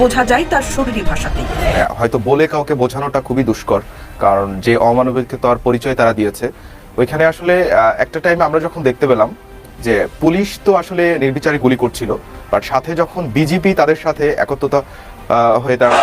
বোঝা যায় তার শরীরী ভাষাতেই। হ্যাঁ, হয়তো বলে কাউকে বোঝানোটা খুবই দুষ্কর কারণ যে অমানবিকতার পরিচয় তারা দিয়েছে। ওইখানে আসলে একটা টাইমে আমরা যখন দেখতে পেলাম যে পুলিশ তো আসলে নির্বিচারে গুলি করছিল বাট সাথে যখন বিজেপি তাদের সাথে একত্রতা হয়ে তারা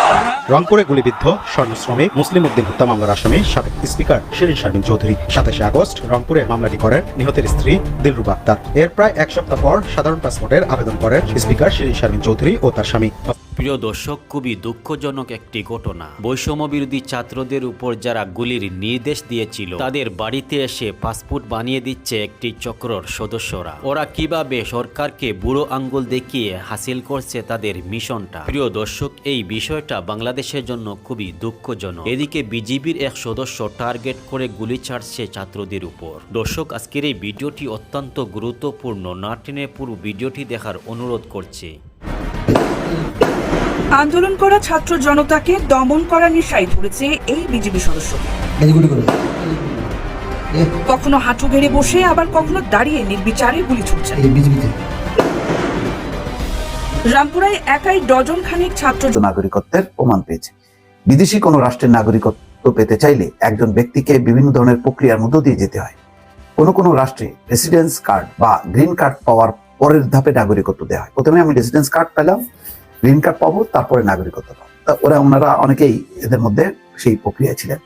রংপুরে গুলিবিদ্ধ স্বর্ণ শ্রমিক মুসলিম উদ্দিন হত্যা মামলার আসামি সাবেক স্পিকার শিরিন শারমিন চৌধুরী। সাতাশে আগস্ট রংপুরে মামলাটি করেন নিহতের স্ত্রী দিলরুবা আক্তার। এর প্রায় এক সপ্তাহ পর সাধারণ পাসপোর্টের আবেদন করেন স্পিকার শিরিন শারমিন চৌধুরী ও তার স্বামী। প্রিয় দর্শক, খুবই দুঃখজনক একটি ঘটনা। বৈষম্য বিরোধী ছাত্রদের উপর যারা গুলির নির্দেশ দিয়েছিল, তাদের বাড়িতে এসে পাসপোর্ট বানিয়ে দিচ্ছে একটি চক্রর সদস্যরা। ওরা কীভাবে সরকারকে বুড়ো আঙ্গুল দেখিয়ে হাসিল করছে তাদের মিশনটা? প্রিয় দর্শক, এই বিষয়টা বাংলাদেশের জন্য খুবই দুঃখজনক। এদিকে বিজিবির এক সদস্য টার্গেট করে গুলি ছাড়ছে ছাত্রদের উপর। দর্শক, আজকের এই ভিডিওটি অত্যন্ত গুরুত্বপূর্ণ। না টেনে পুরো ভিডিওটি দেখার অনুরোধ করছি। আন্দোলন করা ছাত্র জনতাকে দমন করা নেশায় ধরেছে এই বিজেপি সদস্য। কখনো হাঁটু গেড়ে বসে আবার কখনো দাঁড়িয়ে নির্বিচারে গুলি বিজেপিতে। রামপুরায় একাই ডজন খানিক ছাত্র নাগরিকত্বের প্রমাণ পেয়েছে। বিদেশি কোনো রাষ্ট্রের নাগরিকত্ব পেতে চাইলে একজন ব্যক্তিকে বিভিন্ন ধরনের প্রক্রিয়ার মধ্য দিয়ে যেতে হয়। কোনো কোনো রাষ্ট্রে রেসিডেন্স কার্ড বা গ্রিন কার্ড পাওয়ার পরের ধাপে নাগরিকত্ব দেওয়া হয়। প্রথমে আমি রেসিডেন্স কার্ড পেলাম গ্রিন কার্ড পাবো তারপরে নাগরিকত্ব পাবো। ওরা ওনারা অনেকেই এদের মধ্যে সেই প্রক্রিয়ায় ছিলেন।